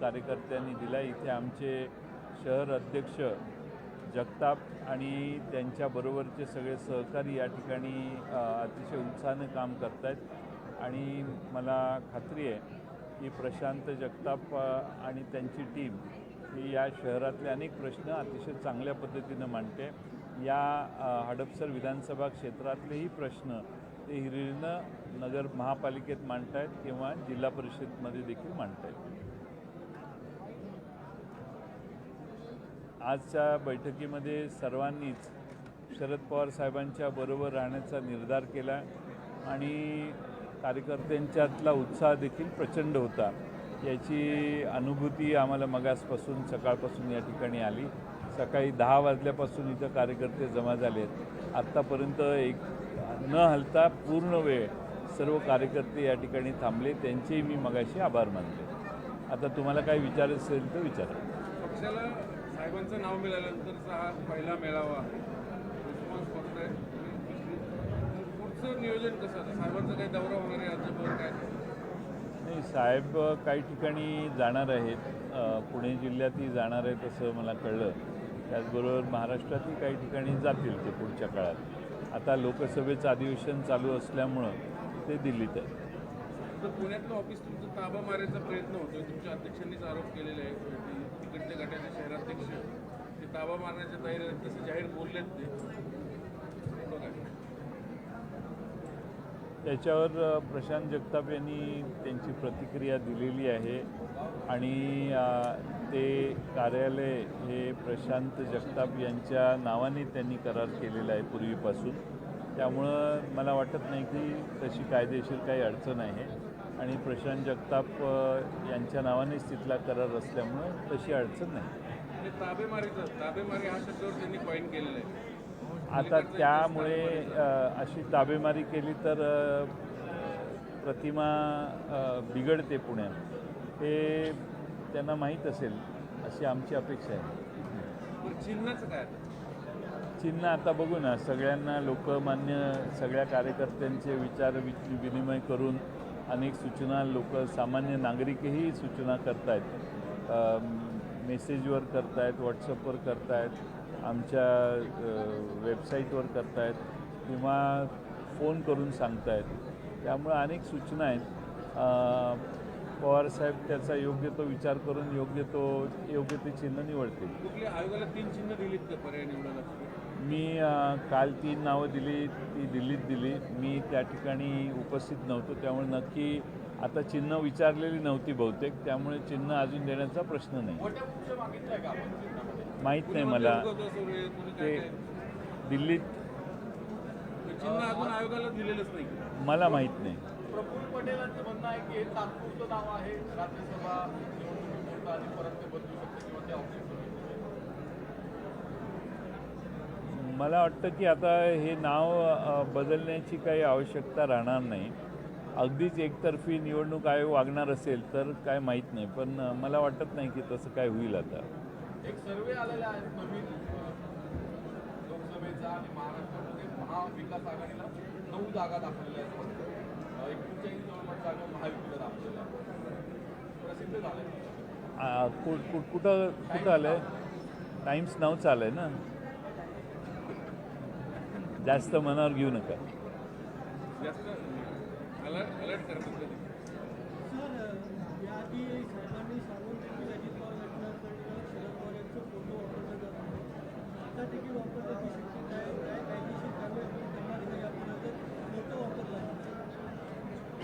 कार्यकर्त्यांनी दिला. इथे आमचे शहर अध्यक्ष जगताप आणि त्यांच्याबरोबरचे सगळे सहकारी या ठिकाणी अतिशय उत्साहानं काम करत आहेत आणि मला खात्री आहे की प्रशांत जगताप आणि त्यांची टीम ही या शहरातले अनेक प्रश्न अतिशय चांगल्या पद्धतीनं मांडते. या हडपसर विधानसभा क्षेत्रातलेही प्रश्न ते हिरिरीनं नगर महापालिकेत मांडतायत किंवा जिल्हा परिषदमध्ये देखील मांडतायत. आजच्या बैठकीमध्ये सर्वांनीच शरद पवार साहेबांच्या बरोबर राहण्याचा निर्धार केला आणि कार्यकर्त्यांच्यातला उत्साह देखील प्रचंड होता. याची अनुभूती आम्हाला मगासपासून सकाळपासून या ठिकाणी आली. सकाळी दहा वाजल्यापासून इथं कार्यकर्ते जमा झाले आहेत आत्तापर्यंत एक न हलता पूर्ण वेळ सर्व कार्यकर्ते या ठिकाणी थांबले. त्यांचेही मी मगाशी आभार मानले. आता तुम्हाला काय विचार असेल तर विचारा. पक्षाला साहेबांचं नाव मिळाल्यानंतरचा हा पहिला मेळावा रिस्पॉन्स बघताय. पुढचं नियोजन कसं आता साहेबांचा काही दौरा होणार आहे राज्यभर काय? नाही साहेब काही ठिकाणी जाणार आहेत. पुणे जिल्ह्यातही जाणार आहेत असं मला कळलं. त्याचबरोबर महाराष्ट्रातही काही ठिकाणी जातील ते पुढच्या काळात. आता लोकसभेचं अधिवेशन चालू असल्यामुळं ते दिल्लीत आहे तर पुण्यातलं ऑफिस तुमचं ताबा मारायचा प्रयत्न होतोय. तुमच्या अध्यक्षांनीच आरोप केलेला आहे की तिकडच्या गटाचे शहराध्यक्ष ते ताबा मारण्याच्या तयारी आहेत तसे जाहीर बोललेत ते. त्याच्यावर प्रशांत जगताप यांनी त्यांची प्रतिक्रिया दिलेली आहे. आणि ते कार्यालय हे प्रशांत जगताप यांच्या नावाने त्यांनी करार केलेला आहे पूर्वीपासून. त्यामुळं मला वाटत नाही की तशी कायदेशीर काही अडचण आहे. आणि प्रशांत जगताप यांच्या नावानेच तिथला करार असल्यामुळं तशी अडचण नाही. ताबेमारीचं ताबेमारी हा शब्दावर त्यांनी पॉईंट केलेला आहे. आता त्यामुळे अशी ताबेमारी केली तर प्रतिमा बिघडते पुण्यात. हे त्यांना माहीत असेल अशी आमची अपेक्षा आहे. पण चिन्हाचं काय चिन्ह आता बघू ना सगळ्यांना लोकमान्य सगळ्या कार्यकर्त्यांचे विचार विनिमय करून अनेक सूचना लोक सामान्य नागरिकही सूचना करतायत. मेसेजवर करतायत व्हॉट्सअपवर करतायत आमच्या वेबसाईटवर करतायत किंवा फोन करून सांगतायत. त्यामुळं अनेक सूचना आहेत. पवारसाहेब त्याचा योग्य तो विचार करून योग्य तो योग्य ते चिन्ह निवडतील. आयोगाला तीन चिन्ह दिलीत का पर्याय निवडायला मी काल तीन नावं दिली ती दिल्लीत दिली. मी त्या ठिकाणी उपस्थित नव्हतो. त्यामुळे नक्की आता चिन्ह विचारलेली नव्हती बहुतेक. त्यामुळे चिन्ह अजून देण्याचा प्रश्न नाही. माहीत नाही मला. ते दिल्लीत मला माहीत नाही प्रफुल्ल पटेलांचं म्हणणं आहे की हे तात्पुरतं नाव आहे राज्यसभा निवडणुकीपुरतं आणि परत ते बदलू शकते किंवा ते ऑप्शन मला वाटतं की आता हे नाव बदलण्याची काही आवश्यकता राहणार नाही. अगदीच एकतर्फी निवडणूक आयोग वागणार असेल तर काय माहीत नाही पण मला वाटत नाही की तसं काय होईल आता. एक सर्वे आलेला आहे नवीन लोकसभेचा आणि महाराष्ट्रामध्ये महाविकास आघाडीला नऊ जागा दाखवलेल्या आहेत एकोणचाळीस जवळपास जागा महायुतीला दाखवलेल्या प्रसिद्ध कुठं कुठं आलं आहे टाइम्स नावचं आलं आहे ना? जास्त मनावर घेऊ नका.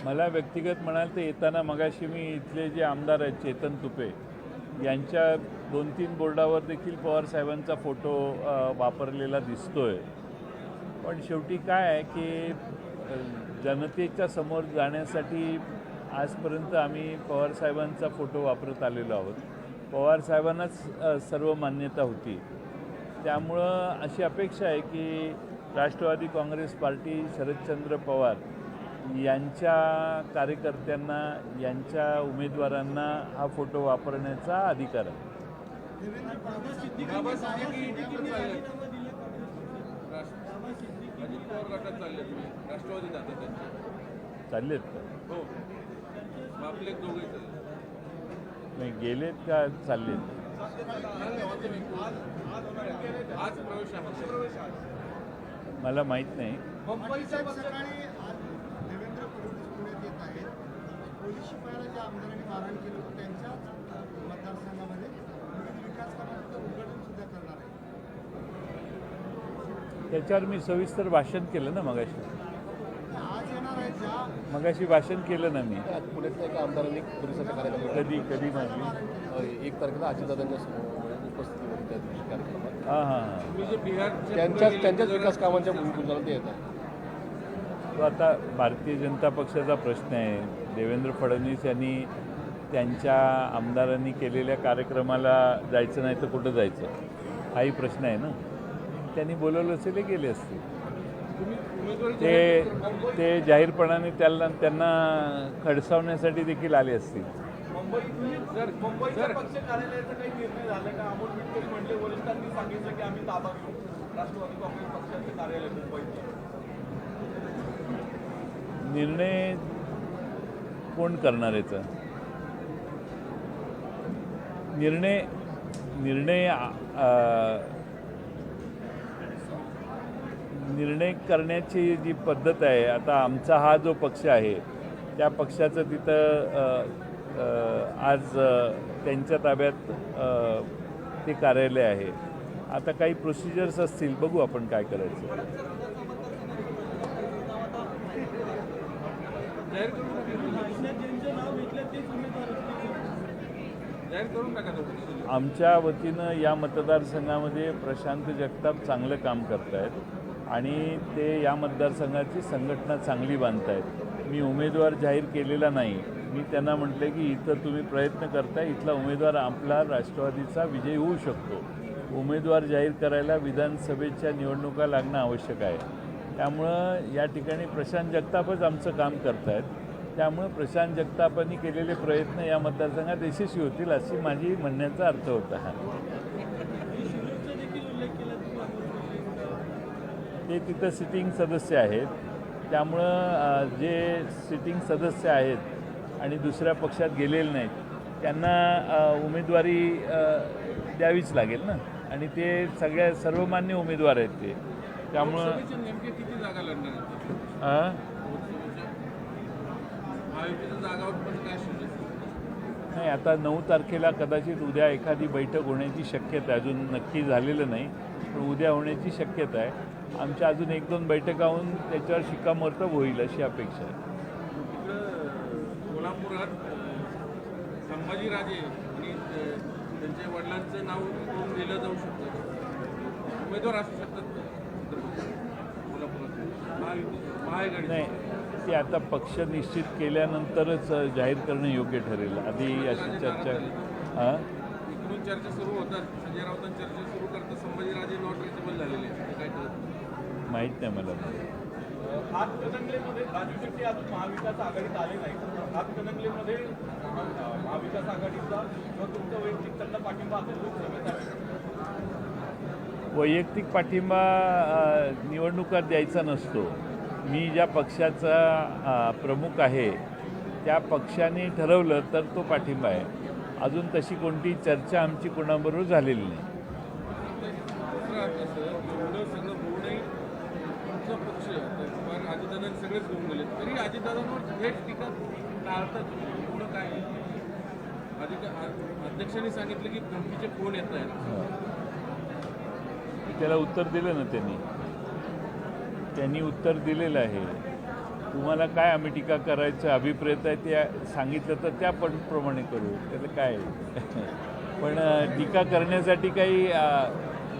मला व्यक्तिगत म्हणाल तर येताना मगाशी मी इथले जे आमदार आहेत चेतन तुपे यांच्या दोन तीन बोर्डावर देखील पवार साहेबांचा फोटो वापरलेला दिसतोय. पण शेवटी काय आहे की जनतेच्या समोर जाण्यासाठी आजपर्यंत आम्ही पवार साहेबांचा फोटो वापरत आलेलो आहोत पवार साहेबांनाच सर्व मान्यता होती त्यामुळं अशी अपेक्षा आहे की राष्ट्रवादी काँग्रेस पार्टी शरदचंद्र पवार यांच्या कार्यकर्त्यांना यांच्या उमेदवारांना हा फोटो वापरण्याचा अधिकार आहे अजित पवार गटात चालले तुम्ही. राष्ट्रवादी जातात त्यांचे. चालले आहेत का? हो. आपले दोघे चालले. नाही गेलेत का? चाललेत. आज प्रवेश आहे मला माहीत नाही. मुंबईच्या पक्षात सकाळी आज देवेंद्र फडणवीस पुण्यात येत आहेत. पोलीस शिपायाला ज्या आमदारांनी मारहाण केलं होतं त्यांच्याच मतदारसंघामध्ये. विविध विकास कामांचं उद्घाटन सुद्धा करणार आहे त्याच्यावर मी सविस्तर भाषण केलं ना मगाशी. मगाशी भाषण केलं ना मी. आज पुण्यातल्या एका आमदारांनी पोलिसाच्या कार्यक्रमात कधी कधी अ, एक तारखेला अजितदादांच्या समोर उपस्थिती होती त्या कार्यक्रमात. हां हां त्यांच्याच त्यांच्याच विकास कामांच्या भूमिकेला ते येत आहे तो आता भारतीय जनता पक्षाचा प्रश्न आहे. देवेंद्र फडणवीस यांनी त्यांच्या आमदारांनी केलेल्या कार्यक्रमाला जायचं नाही तर कुठं जायचं? हाही प्रश्न आहे ना. त्यांनी बोलवलं असेल हे गेले असतील उमेदवारी ते ते जाहीरपणाने त्याला त्यांना खडसावण्यासाठी देखील आले असतील. मुंबईत सर मुंबईच्या सर पक्ष कार्यालयाचा काही निर्णय झाला का? अमोल मिटकरी म्हणले वरिष्ठांनी सांगितलं की आम्ही ताबा घेऊ. राष्ट्रवादी काँग्रेस पक्षाचे कार्यालय मुंबईत निर्णय कोण करणार याचा? निर्णय निर्णय निर्णय करण्याची जी पद्धत आहे आता आमचा हा जो पक्ष आहे त्या पक्षाचं तिथं आज त्यांच्या ताब्यात ते कार्यालय आहे. आता काही प्रोसिजर्स असतील बघू आपण काय करायचं. आमच्या वतीनं या मतदारसंघामध्ये प्रशांत जगताप चांगलं काम करत आहेत आणि ते या मतदारसंघाची संघटना चांगली बांधत आहेत मी उमेदवार जाहीर केलेला नाही. मी त्यांना म्हटलं की इथं तुम्ही प्रयत्न करताय इथला उमेदवार आपला राष्ट्रवादीचा विजयी होऊ शकतो. उमेदवार जाहीर करायला विधानसभेच्या निवडणुका लागणं आवश्यक आहे. त्यामुळं या ठिकाणी प्रशांत जगतापच आमचं काम करत आहेत त्यामुळं प्रशांत जगतापांनी केलेले प्रयत्न या मतदारसंघात यशस्वी होतील अशी माझी म्हणण्याचा अर्थ होता शिरूरचा देखील उल्लेख केला तुम्ही अमोल ते तिथं सिटिंग सदस्य आहेत. त्यामुळं जे सिटिंग सदस्य आहेत आणि दुसऱ्या पक्षात गेलेले नाहीत त्यांना उमेदवारी द्यावीच लागेल ना? आणि ते सगळ्या सर्वमान्य उमेदवार आहेत ते. त्यामुळं नाही आता नऊ तारखेला कदाचित उद्या एखादी बैठक होण्याची शक्यता आहे. अजून नक्की झालेलं नाही पण उद्या होण्याची शक्यता आहे. आमच्या अजून एक दोन बैठका होऊन त्याच्यावर शिक्कामोर्तब होईल अशी अपेक्षा आहे. कोल्हापुरात संभाजीराजे आणि त्यांच्या वडिलांचं नाव घेऊन दिलं जाऊ शकतं? उमेदवार असू शकतात? कोल्हापुरात. महाआघाडी नाही ते आता पक्ष निश्चित केल्यानंतरच जाहीर करणं योग्य ठरेल. आधी अशी चर्चा हां? चर्चा सुरू होतात. संजय राऊतांनी चर्चा सुरू करतात संभाजीराजे. आघाडीचा किंवा तुमचा वैयक्तिक पाठिंबा निवडणुकात द्यायचा नसतो. मी ज्या पक्षाचा प्रमुख आहे त्या पक्षाने ठरवलं तर तो पाठिंबा आहे. अजून तशी कोणती चर्चा आमची कोणाबरोबर झालेली नाही दुसरं आता सर एवढं सगळं होऊनही तुमचा पक्ष आता फार सगळेच घेऊन गेले. तरी अजितदादांवर थेट टीका टाळतात. पुढं काय? अधिक अध्यक्षांनी सांगितलं की धमकीचे फोन येत आहेत. त्याला उत्तर दिलं ना त्यांनी. त्यांनी उत्तर दिलेलं आहे. तुम्हाला काय आम्ही टीका करायचं अभिप्रेत आहे ते सांगितलं तर त्या पण प्रमाणे करू. त्याचं काय? पण टीका करण्यासाठी काही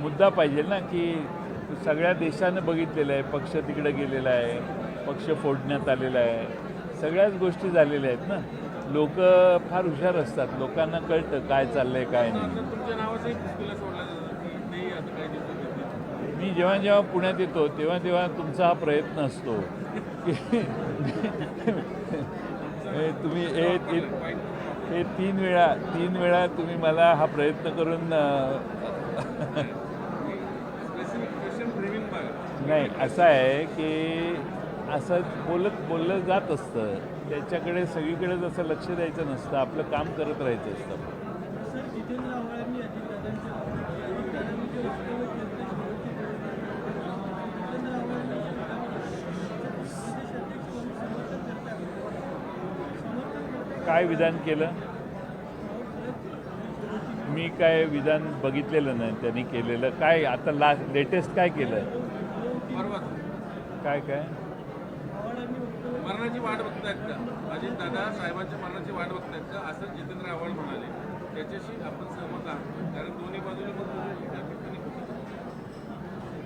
मुद्दा पाहिजे ना की सगळ्या देशानं बघितलेलं आहे पक्ष तिकडं गेलेला आहे. पक्ष फोडण्यात आलेला आहे. सगळ्याच गोष्टी झालेल्या आहेत ना. लोक फार हुशार असतात. लोकांना कळतं काय चाललंय काय नाही. मी जेव्हा जेव्हा पुण्यात येतो तेव्हा तेव्हा तुमचा हा प्रयत्न असतो. की हे तुम्ही हे हे तीन वेळा तीन वेळा तुम्ही मला हा प्रयत्न करून नाही असं आहे की असं बोलत बोललं जात असतं. त्याच्याकडे सगळीकडे जसं लक्ष द्यायचं नसतं आपलं काम करत राहायचं असतं. काय विधान केलं? मी काय विधान बघितलेलं नाही त्यांनी केलेलं. काय आता ला लेटेस्ट काय केलं? काय काय? मरणाची वाट बघतायत का? अजित दादा साहेबांच्या मरणाची वाट बघतायत का? असं जितेंद्र आव्हाड म्हणाले. त्याच्याशी आपण सहमत आहात. कारण दोन्ही बाजूने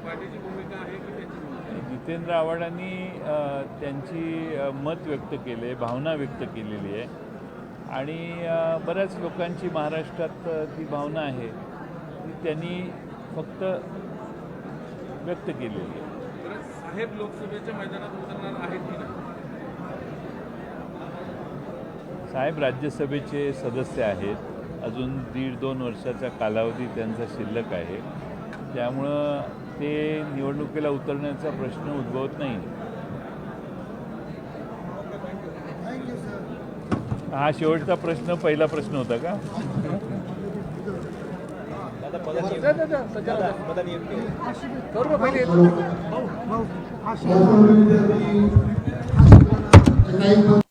पार्टीची भूमिका आहे की त्याची भूमिका? जितेंद्र आव्हाडांनी त्यांची मत व्यक्त केले भावना व्यक्त केलेली आहे. आणि बऱ्याच लोकांची महाराष्ट्रात ती भावना आहे ती त्यांनी फक्त व्यक्त केलेली आहे. साहेब लोकसभेच्या मैदानात उतरणार आहेत की नाही? साहेब राज्यसभेचे सदस्य आहेत अजून दीड दोन वर्षाचा कालावधी त्यांचा शिल्लक आहे त्यामुळं ते निवडणुकीला उतरण्याचा प्रश्न उद्भवत नाही हा शेवटचा प्रश्न पहिला प्रश्न होता का काही